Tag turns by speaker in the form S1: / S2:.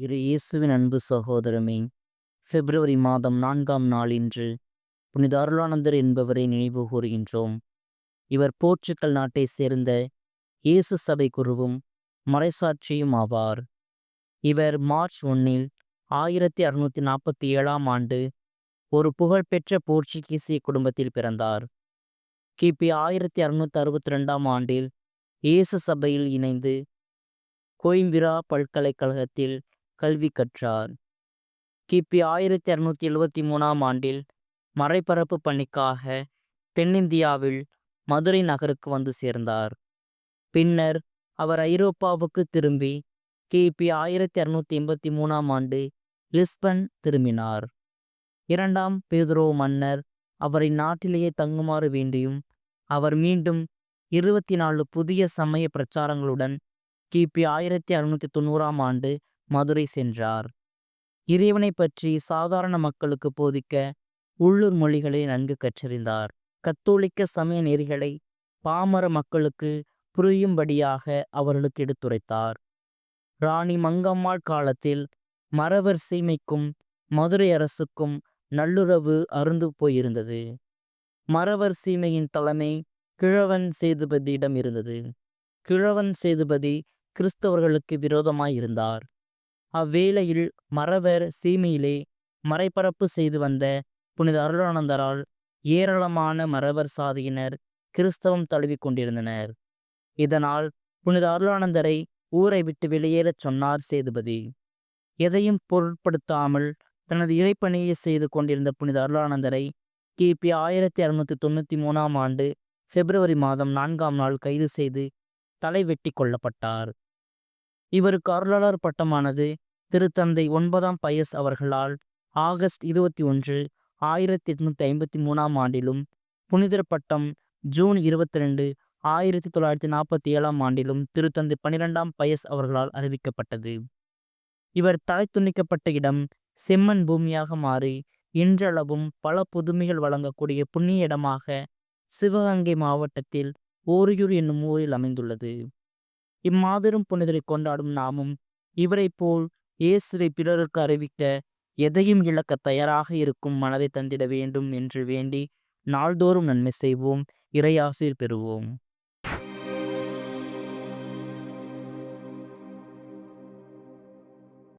S1: இரு இயேசுவின் அன்பு சகோதரமே பிப்ரவரி மாதம் நான்காம் நாள் இன்று புனித அருளானந்தர் என்பவரை நினைவு கூறுகின்றோம். இவர் போர்ச்சுகல் நாட்டை சேர்ந்த இயேசு சபை குருவும் மறைசாட்சியும் ஆவார். இவர் மார்ச் ஒன்னில் ஆயிரத்தி அறுநூற்றி நாற்பத்தி ஏழாம் ஆண்டு ஒரு புகழ்பெற்ற போர்ச்சுகீசிய குடும்பத்தில் பிறந்தார். கிபி ஆயிரத்தி அறுநூற்றி அறுபத்தி ரெண்டாம் ஆண்டில் இயேசு சபையில் இணைந்து கோயம்பிரா பல்கலைக்கழகத்தில் கல்வி கற்றார். கிபி ஆயிரத்தி அறுநூற்றி எழுவத்தி மூணாம் ஆண்டில் மறைபரப்பு பணிக்காக தென்னிந்தியாவில் மதுரை நகருக்கு வந்து சேர்ந்தார். பின்னர் அவர் ஐரோப்பாவுக்கு திரும்பி கிபி ஆயிரத்தி அறுநூற்றி எண்பத்தி மூணாம் ஆண்டு லிஸ்பன் திரும்பினார். இரண்டாம் பேதுரோ மன்னர் அவரை நாட்டிலேயே தங்குமாறு வேண்டியும் அவர் மீண்டும் இருபத்தி நாலு புதிய சமய பிரச்சாரங்களுடன் கிபி ஆயிரத்தி அறுநூற்றி தொண்ணூறாம் ஆண்டு மதுரை சென்றார். இறைவனை பற்றி சாதாரண மக்களுக்கு போதிக்க உள்ளூர் மொழிகளை நன்கு கற்றறிந்தார். கத்தோலிக்க சமய நெறிகளை பாமர மக்களுக்கு புரியும்படியாக அவர்களுக்கு எடுத்துரைத்தார். ராணி மங்கம்மாள் காலத்தில் மறவர் சீமைக்கும் மதுரை அரசுக்கும் நல்லுறவு அருந்து போயிருந்தது. மறவர் சீமையின் தலைமை கிழவன் சேதுபதியிடம் இருந்தது. கிழவன் சேதுபதி கிறிஸ்தவர்களுக்கு விரோதமாய் இருந்தார் அவ்வேளையில் மறவர் சீமையிலே மறைபரப்பு செய்து வந்த புனித அருளானந்தரால் ஏராளமான மறவர் சாதியினர் கிறிஸ்தவம் தழுவி கொண்டிருந்தனர். இதனால் புனித அருளானந்தரை ஊரை விட்டு வெளியேறச் சொன்னார் சேதுபதி. எதையும் பொருட்படுத்தாமல் தனது இறைப்பணியை செய்து கொண்டிருந்த புனித அருளானந்தரை கிபி ஆயிரத்தி அறுநூத்தி தொண்ணூற்றி மூணாம் ஆண்டு பிப்ரவரி மாதம் நான்காம் நாள் கைது செய்து தலை வெட்டி கொல்லப்பட்டார். இவருக்கு அருளாளர் பட்டமானது திருத்தந்தை ஒன்பதாம் பயஸ் அவர்களால் ஆகஸ்ட் இருபத்தி ஒன்று ஆயிரத்தி எட்நூத்தி ஐம்பத்தி மூணாம் ஆண்டிலும் புனிதர் பட்டம் ஜூன் இருபத்தி ரெண்டு ஆயிரத்தி தொள்ளாயிரத்தி நாற்பத்தி ஏழாம் ஆண்டிலும் திருத்தந்தை பனிரெண்டாம் பயஸ் அவர்களால் அறிவிக்கப்பட்டது. இவர் தலை துண்டிக்கப்பட்ட இடம் செம்மண் பூமியாக மாறி இன்றளவும் பல புதுமைகள் வழங்கக்கூடிய புண்ணிய இடமாக சிவகங்கை மாவட்டத்தில் ஓரியூர் என்னும் ஊரில் அமைந்துள்ளது. இம்மாபெரும் புனிதரை கொண்டாடும் நாமும் இவரை போல் இயேசுரை பிறருக்கு அறிவிக்க எதையும் இழக்க தயாராக இருக்கும் மனதை தந்திட வேண்டும் என்று வேண்டி நாள்தோறும் நன்மை செய்வோம். இறையாசிர் பெறுவோம்.